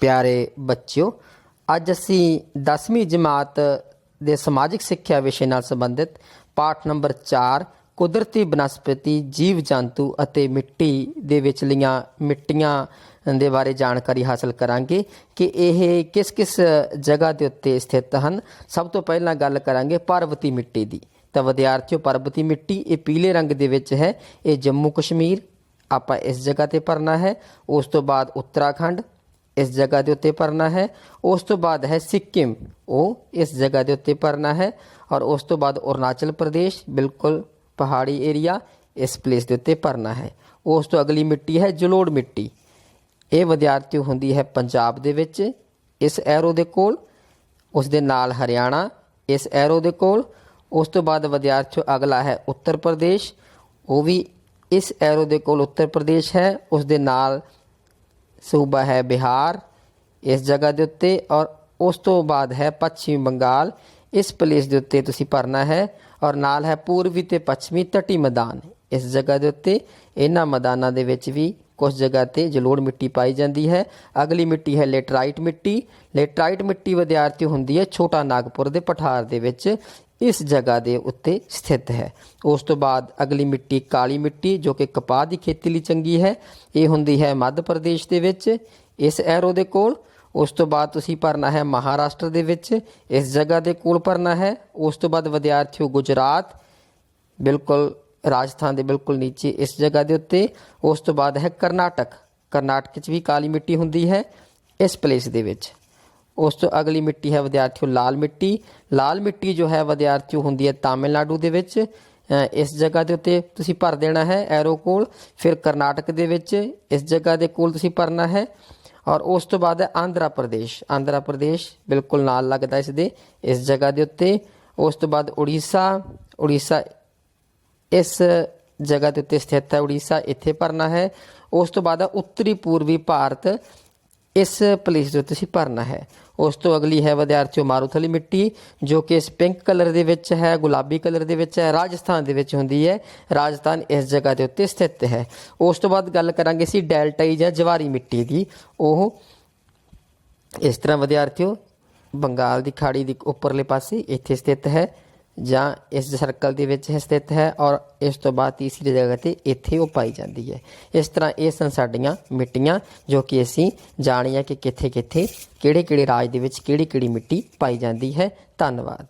ਪਿਆਰੇ ਬੱਚਿਓ, ਅੱਜ ਅਸੀਂ 10ਵੀਂ ਜਮਾਤ ਦੇ ਸਮਾਜਿਕ ਸਿੱਖਿਆ ਵਿਸ਼ੇ ਨਾਲ ਸੰਬੰਧਿਤ ਪਾਠ ਨੰਬਰ 4 ਕੁਦਰਤੀ ਬਨਸਪਤੀ, ਜੀਵ ਜੰਤੂ ਅਤੇ ਮਿੱਟੀ ਦੇ ਵਿਚਲੀਆਂ ਮਿੱਟੀਆਂ ਦੇ ਬਾਰੇ ਜਾਣਕਾਰੀ ਹਾਸਲ ਕਰਾਂਗੇ ਕਿ ਇਹ ਕਿਸ ਕਿਸ ਜਗ੍ਹਾ ਦੇ ਉੱਤੇ ਸਥਿਤ ਹਨ। ਸਭ ਤੋਂ ਪਹਿਲਾਂ ਗੱਲ ਕਰਾਂਗੇ ਪਰਬਤੀ ਮਿੱਟੀ ਦੀ। ਤਾਂ ਵਿਦਿਆਰਥੀਓ, ਪਰਬਤੀ ਮਿੱਟੀ ਇਹ ਪੀਲੇ ਰੰਗ ਦੇ ਵਿੱਚ ਹੈ, ਇਹ ਜੰਮੂ ਕਸ਼ਮੀਰ, ਆਪਾਂ ਇਸ ਜਗ੍ਹਾ ਤੇ ਭਰਨਾ ਹੈ। ਉਸ ਤੋਂ ਬਾਅਦ ਉੱਤਰਾਖੰਡ ਇਸ ਜਗ੍ਹਾ ਦੇ ਉੱਤੇ ਭਰਨਾ ਹੈ, ਉਸ ਤੋਂ ਬਾਅਦ ਹੈ ਸਿੱਕਿਮ। ਉਹ ਇਸ ਜਗ੍ਹਾ ਦੇ ਉੱਤੇ ਭਰਨਾ ਹੈ ਔਰ ਉਸ ਤੋਂ ਬਾਅਦ ਅਰੁਣਾਚਲ ਪ੍ਰਦੇਸ਼, ਬਿਲਕੁਲ ਪਹਾੜੀ ਏਰੀਆ, ਇਸ ਪਲੇਸ ਦੇ ਉੱਤੇ ਭਰਨਾ ਹੈ। ਉਸ ਤੋਂ ਅਗਲੀ ਮਿੱਟੀ ਹੈ ਜਲੋੜ ਮਿੱਟੀ। ਇਹ ਵਿਦਿਆਰਥੀ ਹੁੰਦੀ ਹੈ ਪੰਜਾਬ ਦੇ ਵਿੱਚ, ਇਸ ਐਰੋ ਦੇ ਕੋਲ, ਉਸ ਦੇ ਨਾਲ ਹਰਿਆਣਾ, ਇਸ ਐਰੋ ਦੇ ਕੋਲ। ਉਸ ਤੋਂ ਬਾਅਦ ਵਿਦਿਆਰਥੀ ਅਗਲਾ ਹੈ ਉੱਤਰ ਪ੍ਰਦੇਸ਼, ਉਹ ਵੀ ਇਸ ਐਰੋ ਦੇ ਕੋਲ ਉੱਤਰ ਪ੍ਰਦੇਸ਼ ਹੈ, ਉਸ ਦੇ ਨਾਲ ਸੂਬਾ ਹੈ ਬਿਹਾਰ, ਇਸ ਜਗ੍ਹਾ ਦੇ ਉੱਤੇ ਔਰ ਉਸ ਤੋਂ ਬਾਅਦ ਹੈ ਪੱਛਮੀ ਬੰਗਾਲ। ਇਸ ਪਲੇਸ ਦੇ ਉੱਤੇ ਤੁਸੀਂ ਭਰਨਾ ਹੈ ਔਰ ਨਾਲ ਹੈ ਪੂਰਬੀ ਤੇ ਪੱਛਮੀ ਤਟੀ ਮੈਦਾਨ। ਇਸ ਜਗ੍ਹਾ ਦੇ ਉੱਤੇ ਇਹਨਾਂ ਮੈਦਾਨਾਂ ਦੇ ਵਿੱਚ ਵੀ ਕੁਝ ਜਗ੍ਹਾ ਤੇ ਜਲੋੜ ਮਿੱਟੀ ਪਾਈ ਜਾਂਦੀ ਹੈ। ਅਗਲੀ ਮਿੱਟੀ ਹੈ ਲੈਟਰਾਈਟ ਮਿੱਟੀ। ਲੈਟਰਾਈਟ ਮਿੱਟੀ ਵਿਦਿਆਰਥੀ ਹੁੰਦੀ ਹੈ ਛੋਟਾ ਨਾਗਪੁਰ ਦੇ ਪਠਾਰ ਦੇ ਵਿੱਚ। ਇਸ ਜਗ੍ਹਾ ਦੇ ਉੱਤੇ ਸਥਿਤ ਹੈ। ਉਸ ਤੋਂ ਬਾਅਦ ਅਗਲੀ ਮਿੱਟੀ ਕਾਲੀ ਮਿੱਟੀ, ਜੋ ਕਿ ਕਪਾਹ ਦੀ ਖੇਤੀ ਲਈ ਚੰਗੀ ਹੈ। ਇਹ ਹੁੰਦੀ ਹੈ ਮੱਧ ਪ੍ਰਦੇਸ਼ ਦੇ ਵਿੱਚ, ਇਸ ਐਰੋ ਦੇ ਕੋਲ। ਉਸ ਤੋਂ ਬਾਅਦ ਤੁਸੀਂ ਭਰਨਾ ਹੈ ਮਹਾਰਾਸ਼ਟਰ ਦੇ ਵਿੱਚ, ਇਸ ਜਗ੍ਹਾ ਦੇ ਕੋਲ ਭਰਨਾ ਹੈ। ਉਸ ਤੋਂ ਬਾਅਦ ਵਿਦਿਆਰਥੀਓ ਗੁਜਰਾਤ। ਬਿਲਕੁਲ ਰਾਜਸਥਾਨ ਦੇ ਬਿਲਕੁਲ ਨੀਚੇ ਇਸ ਜਗ੍ਹਾ ਦੇ ਉੱਤੇ। ਉਸ ਤੋਂ ਬਾਅਦ ਹੈ ਕਰਨਾਟਕ। ਕਰਨਾਟਕ 'ਚ ਵੀ ਕਾਲੀ ਮਿੱਟੀ ਹੁੰਦੀ ਹੈ ਇਸ ਪਲੇਸ ਦੇ ਵਿੱਚ। ਉਸ ਤੋਂ ਅਗਲੀ ਮਿੱਟੀ ਹੈ ਵਿਦਿਆਰਥੀਓ ਲਾਲ ਮਿੱਟੀ। ਲਾਲ ਮਿੱਟੀ ਜੋ ਹੈ ਵਿਦਿਆਰਥੀਓ ਹੁੰਦੀ ਹੈ ਤਾਮਿਲਨਾਡੂ ਦੇ ਵਿੱਚ। ਇਸ ਜਗ੍ਹਾ ਦੇ ਉੱਤੇ ਤੁਸੀਂ ਭਰ ਦੇਣਾ ਹੈ ਐਰੋ ਕੋਲ। ਫਿਰ ਕਰਨਾਟਕ ਦੇ ਵਿੱਚ ਇਸ ਜਗ੍ਹਾ ਦੇ ਕੋਲ ਤੁਸੀਂ ਭਰਨਾ ਹੈ। ਔਰ ਉਸ ਤੋਂ ਬਾਅਦ ਹੈ ਆਂਧਰਾ ਪ੍ਰਦੇਸ਼। ਆਂਧਰਾ ਪ੍ਰਦੇਸ਼ ਬਿਲਕੁਲ ਨਾਲ ਲੱਗਦਾ ਇਸ ਦੇ ਇਸ ਜਗ੍ਹਾ ਦੇ ਉੱਤੇ। ਉਸ ਤੋਂ ਬਾਅਦ ਉੜੀਸਾ। ਉੜੀਸਾ ਇਸ ਜਗ੍ਹਾ ਦੇ ਉੱਤੇ ਸਥਿਤ ਹੈ ਉੜੀਸਾ, ਇੱਥੇ ਭਰਨਾ ਹੈ। ਉਸ ਤੋਂ ਬਾਅਦ ਉੱਤਰੀ ਪੂਰਬੀ ਭਾਰਤ, ਇਸ ਪਲੇਸ ਦੇ ਉੱਤੇ ਤੁਸੀਂ ਭਰਨਾ ਹੈ। ਉਸ ਤੋਂ ਅਗਲੀ ਹੈ ਵਿਦਿਆਰਥੀਓ ਮਾਰੂਥਲੀ ਮਿੱਟੀ, ਜੋ ਕਿ ਇਸ ਪਿੰਕ ਕਲਰ ਦੇ ਵਿੱਚ ਹੈ, ਗੁਲਾਬੀ ਕਲਰ ਦੇ ਵਿੱਚ ਹੈ, ਰਾਜਸਥਾਨ ਦੇ ਵਿੱਚ ਹੁੰਦੀ ਹੈ। ਰਾਜਸਥਾਨ ਇਸ ਜਗ੍ਹਾ ਦੇ ਉੱਤੇ ਸਥਿਤ ਹੈ। ਉਸ ਤੋਂ ਬਾਅਦ ਗੱਲ ਕਰਾਂਗੇ ਸੀ ਡੈਲਟਾਈ ਜਾਂ ਜਵਾਰੀ ਮਿੱਟੀ ਦੀ। ਉਹ ਇਸ ਤਰ੍ਹਾਂ ਵਿਦਿਆਰਥੀਓ, ਬੰਗਾਲ ਦੀ ਖਾੜੀ ਦੀ ਉੱਪਰਲੇ ਪਾਸੇ ਇੱਥੇ ਸਥਿਤ ਹੈ। ਜਾਂ ਇਸ ਸਰਕਲ ਦੇ ਵਿੱਚ ਇਹ ਸਥਿਤ ਹੈ ਔਰ ਇਸ ਤੋਂ ਬਾਅਦ ਤੀਸਰੀ ਜਗ੍ਹਾ ਤੇ ਇੱਥੇ ਉਹ ਪਾਈ ਜਾਂਦੀ ਹੈ। ਇਸ ਤਰ੍ਹਾਂ ਇਹ ਸਨ ਸਾਡੀਆਂ ਮਿੱਟੀਆਂ ਜੋ ਕਿ ਅਸੀਂ ਜਾਣੀਆਂ ਕਿ ਕਿੱਥੇ ਕਿੱਥੇ ਕਿਹੜੇ ਕਿਹੜੇ ਰਾਜ ਦੇ ਵਿੱਚ ਕਿਹੜੀ ਕਿਹੜੀ ਮਿੱਟੀ ਪਾਈ ਜਾਂਦੀ ਹੈ। ਧੰਨਵਾਦ।